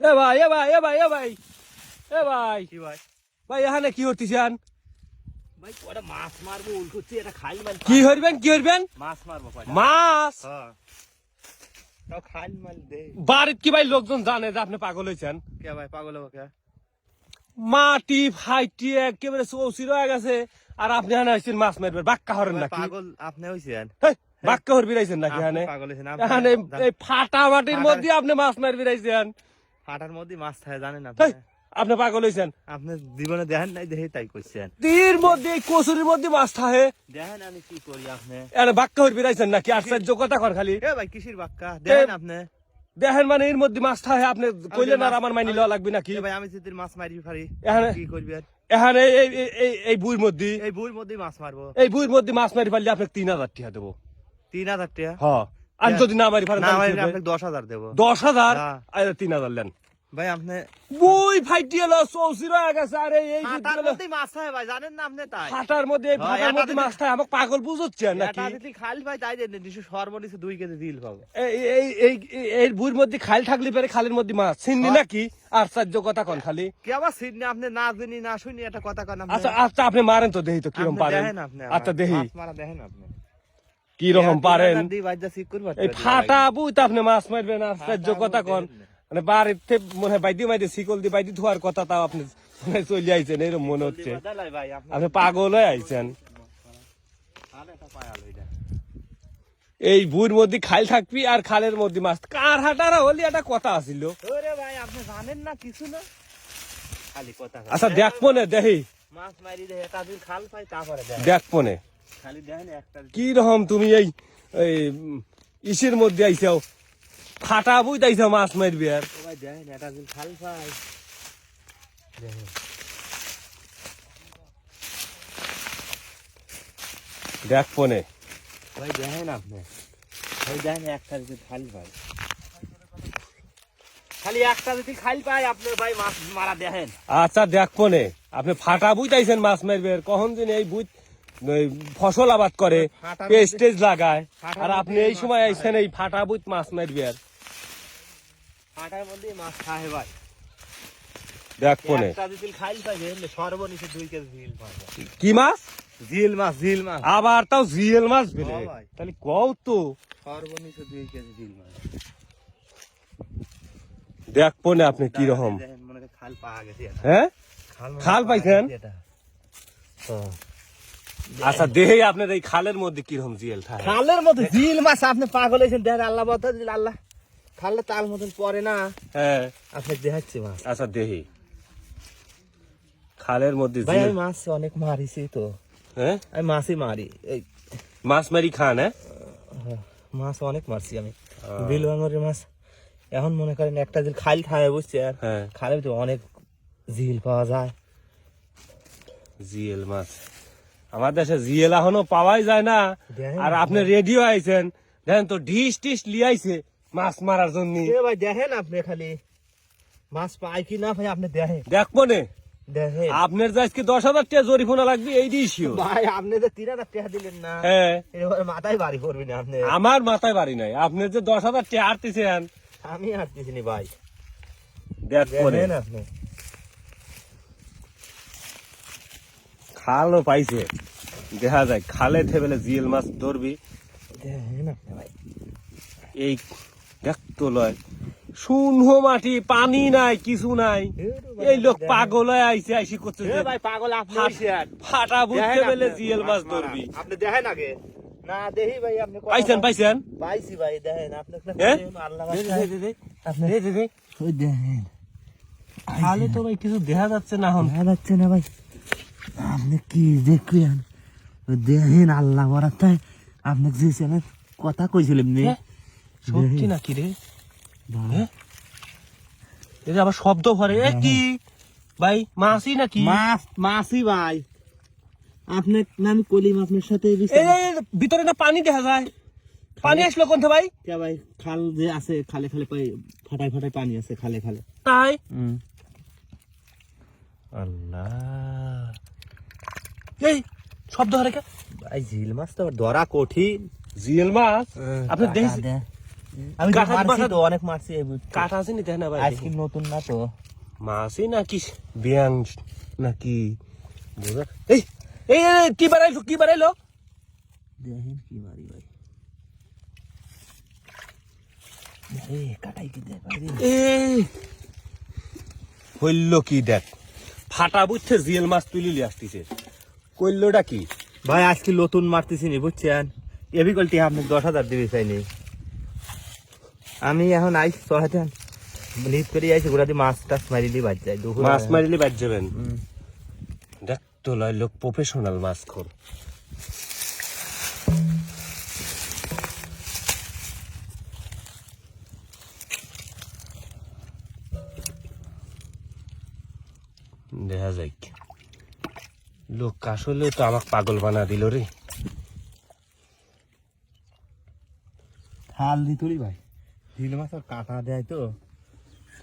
এ ভাই এ ভাই এ ভাই এ ভাই এ ভাই। কি ভাই? ভাই এখানে কি করতেছেন ভাই কটা মাছ মারবো উল করছি এটা খাই মাল কি হইবেন কি হইবেন? মাছ মারবো মাছ? হ্যাঁ। তাও খাই মাল দে। বাড়িত কি ভাই লোকজন জানে যে আপনি পাগল হয়েছেন কে ভাই পাগল হব কে? মাটি ফাইটি একেবারে চৌচির হয়ে গেছে আর আপনি এখানে আসছেন মাছ মারবেন বাক্কা হরেন নাকি? পাগল আপনি হইছেন? হেই, বাক্কা হরবি রাইছেন নাকি এখানে? এই ফাটা মাটির মধ্যে আপনি মাছ মারবি রাইছেন ফাটার মধ্যে মাছ থাকে জানেন আপনি? আপনি পাগল হয়েছেন আপনি জীবনে দেখেন নাই দেখে তাই তীর মধ্যে কচুরির মধ্যে মাছ থাকে। দেখেন আমি কি করি আপনি? এখানে বাক্কা হরবি রাইছেন নাকি? আশ্চর্য কথা কর খালি। এ ভাই কিসির বাক্কা? দেখেন আপনি। দেখেন মানে এর মধ্যে মাছ থাকে আপনি কইলেন আর আমার মাইনি লওয়া লাগবে নাকি? ভাই আমি যদি মাছ মারি পারি কি করবি আর? এখানে এই এই- এই বুইর মধ্যে এই বইয়ের মধ্যে মাছ মারবো। এই বুইর মধ্যে মাছ মারি পারলে আপনি তিন হাজার টাকা দেবো। তিন হাজার টাকা? হ্যাঁ। আর যদি না মারি পারেন দশ হাজার দেবো। দশ হাজার? হ্যাঁ। আর তিন হাজার নেন ভাই আপনি বই হয়ে গেছে। আরে এই এলো। মধ্যেই মাছ থাকে ভাই জানেন না আপনি তাই? মধ্যে এই হ্যাঁ, মধ্যে মাছ আমাকে পাগল নাকি? এটা খালি ভাই তাই দেন সর্বনিচে দুই কেজি দিল পাবো। এই এই এই বুইর মধ্যে খাল থাকলে পরে খালের মধ্যে মাছ। চিনলি হ্যাঁ। নাকি? আশ্চর্য কথা কন খালি। কে আবার সিডনি আপনি না জানি না শুনি একটা কথা কন আচ্ছা আচ্ছা আপনি মারেন তো দেখি তো আপনি পারেন। আচ্ছা মাছ মারা দেখেন আপনি। পারেন? যা শিখ করবা এই ফাটা আপনি মাছ মারবেন আশ্চর্য কথা কন। মানে বাড়িতে মনে হয় বাইদি বাইদি শিকল দি বাইদি ধোয়ার কথা তাও আপনি চলে আইছেন এরকম মনে হচ্ছে। আপনি পাগল হয়ে আইছেন। এই বুইর মধ্যে খাল থাকবি আর খালের মধ্যে মাছ। কার হাটারা হলি? একটা কথা ভাই আপনি জানেন না কিছু না? খালি কথা কন। আচ্ছা দেখ দেখি। মাছ মারি দেখে। তাদের কি রকম তুমি এই ইসের মধ্যে আইসাও ফাটা বুই আইসাও মাছ মারবি আর। খাল পাই দেখ মনে ভাই দেখেন আপনি। ভাই দেখেন একটা যদি খাল পাই খালি একটা যদি খাল পাই আপনি ভাই মাছ মারা দেখেন। আচ্ছা দেখ মনে আপনি ফাটা আইছেন মাছ মারবে কখন দিন এই ওই ফসল আবাদ করে পেস্টেজ লাগায়। আর আপনি এই সময় খায়। আইছেন এই ফাটা বুই মাছ মারবে আর। ফাটার মধ্যে মাছ খায় ভাই। দেখ কি মাছ? মাছ মাছ। আবার তাও জিএল মাছ বেলে তাহলে কও তো। সর্বনিচে দুই কেজি ঝিল মাছ। দেখ মনে আপনি কি রকম। হয় খাল পাইছেন? হ্যাঁ। আচ্ছা দেহে আপনার এই খালের মধ্যে কীরকম জিএল থাকে খালের মধ্যে জিল মাছ আপনি পাগল হয়েছেন। দেখেন আল্লাহ বলতে দিল আল্লাহ। খালে তাল মতন পরে না। হ্যাঁ। আপনি দেখাচ্ছি মাছ। আচ্ছা দেহি খালের মধ্যে ভাই আমি মাছ অনেক মারিছি তো। হ্যাঁ? আমি মাছই মারি। এই মাছ মারি খান হ্যাঁ? হ্যাঁ, মাছ অনেক মারছি আমি। বিল ভাঙরের মাছ। এখন মনে করেন একটা জিল খাল খায় বুঝছি আর হ্যাঁ। খালে তো অনেক জিল পাওয়া যায়। জিল মাছ। আমার দেশে জিএল এখনও পাওয়াই যায় না। আর আপনি রেডিও আইছেন দেখেন তো ডিশ টিশ লিয়াইছে মাছ মারার জন্য। ভাই দেখেন আপনি খালি। মাছ পাই কি না ভাই আপনি দেখেন। দেখ মনে। দেখেন। আপনার যে আজকে দশ হাজার টাকা জরিফোনা লাগবে এই দিয়েছিও ভাই আপনি তিন হাজার টাকা দিলেন না হ্যাঁ। মাথায় বাড়ি করবি না আপনি। আমার মাথায় বাড়ি নাই। আপনি যে দশ হাজার টাকা আটতেছেন আমি নি ভাই। দেখ আপনি। খালও পাইছে। দেখা যায় খালে থেবেলে জিয়েল মাছ ধরবি এই দেখ তো লয় শূন্য মাটি পানি নাই কিছু নাই। এই লোক পাগল হয়ে আইছে আইসি করছে ভাই পাগল আপনি ফাটা বুঝতে পেলে জিএল মাছ। ধরবি আপনি দেখেন আগে না দেখি ভাই আপনি পাইছেন পাইছেন? পাইছি ভাই দেখেন আপনি? আল্লাহ আপনি দেখেন খালে তো ভাই কিছু দেখা যাচ্ছে না এখন। দেখা যাচ্ছে না ভাই। আপনি কি দেখেন আল্লাহ বরাতায় আপনি যে চ্যানেল কথা কইছিলেন নি। হ্যাঁ? সত্যি নাকি রে? হ্যাঁ? এই যে আবার শব্দ ভরে এ কি? ভাই মাছই নাকি? মাছ মাছই ভাই। আপনি না আমি কলিম আপনার সাথে ভিতরে না পানি দেখা যায়। পানি আসলো কোন ভাই? কে ভাই খাল যে আছে খালে খালে পাই ফাটায় ফাটায় পানি আছে খালে খালে। তাই? আল্লাহ। এই শব্দ হরে কে ভাই ঝিল মাছ তো ধরা কঠিন। জিএল মাছ? আপনি দেখেছেন আমি তো কাঁঠাল মারছি তো অনেক মারছি এই বুঝছি। কাঠ আছে নি? দেখে না ভাই আজকে নতুন না তো। মাছই নাকি ব্যাং নাকি? বোঝা এই এই এই, এই, কি বাড়াইলো কি বাড়াইলো দেখেন কি মারি ভাই। কি দেখ হইল কি ফাটা বুঝছে জিয়েল মাছ তুলি লিয়ে আসতিছে। কইলোটা কি? ভাই আজকে নতুন মারতেছি নি বুঝছেন? এবি কলটি আপনি দশ হাজার দিবি চাইনি। আমি এখন আইস চড়াতে লিদ করে আইসি দিয়ে মাছ টাছ মারিলি বাদ যায় মাছ মারিলে বাদ যাবেন। দেখ তো লয় লোক প্রফেশনাল মাছ খোর দেখা যাক লোক আসলে তো আমাকে পাগল বানা দিল রে। থাল দি তুলি ভাই। ঢিল মাছ আর কাঁটা দেয় তো।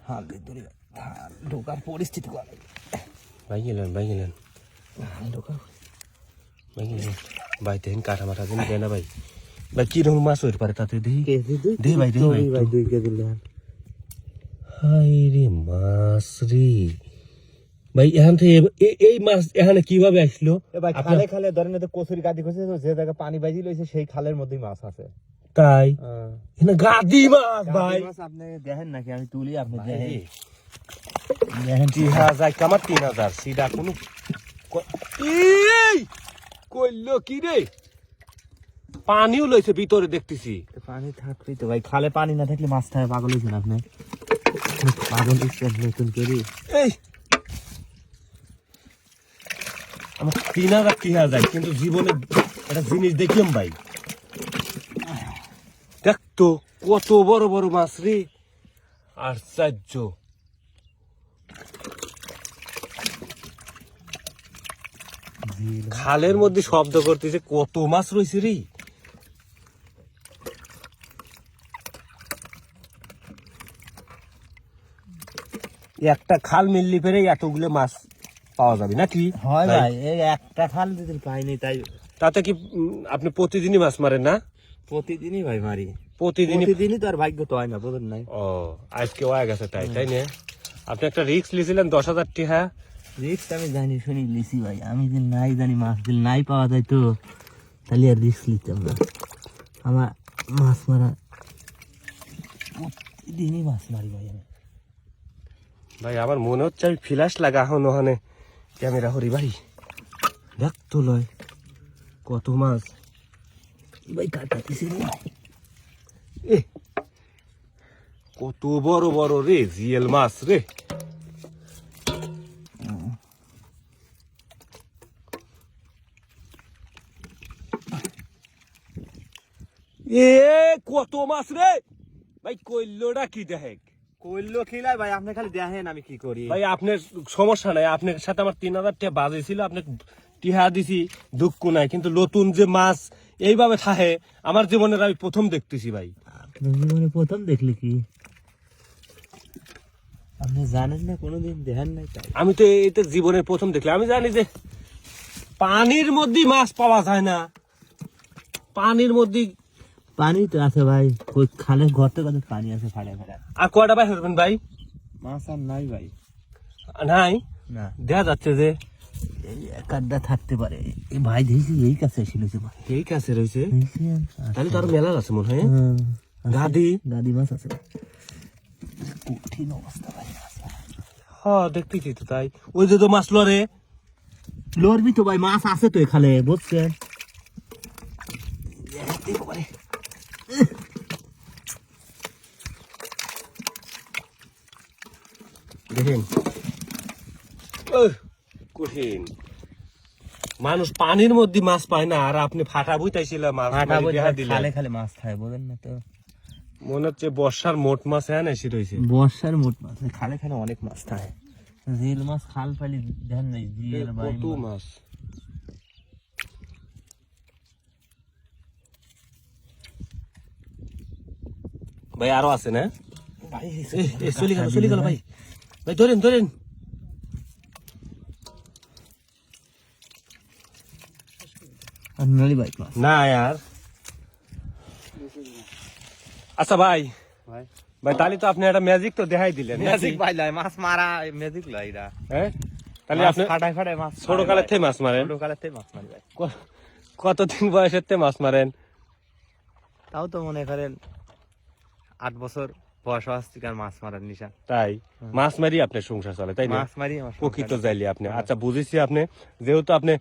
থাল দি তুলি ভাই। থাল ঢোকার পরিস্থিতি করা ভাই গেলেন ভাই গেলেন। ঢোকার ভাই গেলেন। ভাই তেহেন কাটা মাথা দিন দেয় না ভাই। ভাই কীরকম মাছ হইতে পারে তাতে দুই? দে ভাই, দে ভাই, দুই কেজি হাই রে মাছ রে। ভাই এখান থেকে এই মাছ এখানে কীভাবে আসলো? ভাই খালে খালে ধরেন তো কচুরি গাদি খসে যে জায়গায় পানি বাজি লইছে সেই খালের মধ্যেই মাছ আছে। তাই? এখানে গাদি মাছ ভাই। মাছ আপনি দেখেন নাকি? আমি তুলি আপনি দেখেন। দেখেন। তিন হাজার কামার তিন হাজার সিধা কোনো এই! কইলো কি রে? পানিও লইছে ভিতরে দেখতেছি। পানি থাকলেই তো ভাই খালে পানি না থাকলে মাছ থাকে পাগল হয়েছেন আপনি। পাগল নতুন করে। এই! আমার তিন হাজার তিন হাজার কিন্তু জীবনে একটা জিনিস দেখিম ভাই। দেখতো কত বড় বড় মাছ রে। আশ্চর্য। খালের মধ্যে শব্দ করতেছে, কত মাছ রয়েছে রে। একটা খাল মিললি পেরে এতগুলো মাছ পাওয়া যাবে নাকি? হয় ভাই? এই একটা খাল যদি পাইনি তাই তাতে কি আপনি প্রতিদিনই মাছ মারেন না? প্রতিদিনই ভাই মারি। প্রতিদিনই প্রতিদিনই তো আর ভাগ্য তো হয় না বুঝলেন নাই? ও আজকে হয়ে গেছে তাই তাই না? আপনি একটা রিক্স লিয়েছিলেন দশ হাজার টাকা রিস্ক আমি জানি শুনি লিসি ভাই। আমি যে নাই জানি মাছ যদি নাই পাওয়া যায় তো তাহলে আর রিস্ক নিতাম না। আমার মাছ মারা প্রতিদিনই মাছ মারি ভাই আমি। ভাই আমার মনে হচ্ছে আমি ফ্ল্যাশ লাগা এখন ওখানে। ক্যামেরা হরি ভাই দেখ তো লয়, কত মাছ। ভাই কাটাতেছি রে। এ, কত বড় বড় রে জিয়েল মাছ রে। এ, কত মাছ রে। ভাই কইলোটা কি দেখ কইলো ভাই আপনি খালি দেখেন আমি কি করি। ভাই আপনার সমস্যা নাই আপনার সাথে আমার তিন হাজার টাকা বাজে ছিল আপনি টিহা দিছি দুঃখ নাই কিন্তু নতুন যে মাছ এইভাবে থাহে আমার জীবনের আমি প্রথম দেখতেছি ভাই। জীবনে প্রথম দেখলে কি? আপনি জানেন না কোনোদিন দেখেন নাই তাই। আমি তো এটা জীবনের প্রথম দেখলাম। আমি জানি যে পানির মধ্যে মাছ পাওয়া যায় না। পানির মধ্যে পানি তো আছে ভাই ওই খালের ঘরতে কত পানি আছে ফাড়ে ফাড়ে। আর কয়টা ভাই হবেন ভাই? মাছ আর নাই ভাই। নাই? না। দেখা যাচ্ছে যে। এই এক আড্ডা থাকতে পারে। এই ভাই দেখছি এই কাছে ছিল যে ভাই। এই কাছে রয়েছে? তাহলে তো আরও মেলা আছে মনে হয় হ্যাঁ, গাদি? গাদি মাছ আছে। কঠিন অবস্থা ভাই হ্যাঁ দেখতেছি তো তাই। ওই যে তো মাছ লরে লড়বি তো ভাই মাছ আছে তো এখানে বুঝছেন? দেখেন। ওহ, কঠিন। মানুষ পানির মধ্যে মাছ পায় না আর আপনি ফাটা বুঝতেছিল মাছ। খালে খালে মাছ খায় বোঝেন না তো। মনে হচ্ছে বর্ষার মোট মাছ হ্যাঁ এসে রয়েছে বর্ষার মোট মাছ খালে খালে অনেক মাছ থাকে জিল মাছ খাল ফালি ধ্যান নেই জিল ভাই কত মাছ। ভাই আরও আছে না? ভাই চলে গেল চলে গেল ভাই। ভাই ধরেন ধরেন। ভাই না। यार আচ্ছা ভাই। ভাই। ভাই তাহলে তো আপনি একটা ম্যাজিক তো দেখাই দিলেন? ম্যাজিক ভাই মাছ মারা ম্যাজিক লয় এরা হ্যাঁ? তাহলে আপনি ফাটাই ফাটাই মাছ ছোট থেকে মাছ মারেন? ছোট থেকে মাছ মারি ভাই। কতদিন বয়সের থেকে মাছ মারেন? তাও তো মনে করেন আট বছর। আর মাছ মারার নিশা। তাই? মাছ মারি আপনার সংসার চলে তাই মাছ মারি প্রকৃত যাইলি আপনি। আচ্ছা বুঝেছি আপনি। যেহেতু আপনি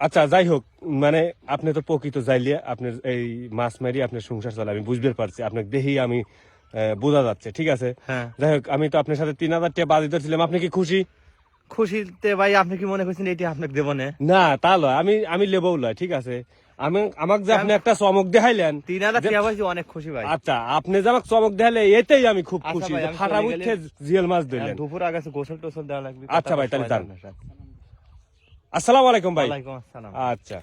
আচ্ছা যাই হোক মানে আপনি তো প্রকৃত যাইলে আপনার এই মাছ মারি আপনার সংসার চলে আমি বুঝতে পারছি। আপনাকে দেখেই আমি বোঝা যাচ্ছে ঠিক আছে? হ্যাঁ। যাই হোক আমি তো আপনার সাথে তিন হাজার টাকা বাজি ধরছিলাম। আপনি কি খুশি? খুশিতে ভাই আপনি কি মনে করছেন এটি আপনাকে দেবো না না তা লয় আমি আমি লেবও লয় ঠিক আছে? আমি আমাকে যে আপনি একটা চমক দেখাইলেন অনেক খুশি ভাই। আচ্ছা আপনি যে আমাকে চমক দেখালে এতেই আমি খুব আচ্ছা খুশি ফাটা বুঝতে জিয়াল মাছ ধরলেন দুপুর আগে গোসল টোসল দেওয়া লাগবে আচ্ছা ভাই, তাহলে। আসসালামু আলাইকুম ভাই। আচ্ছা।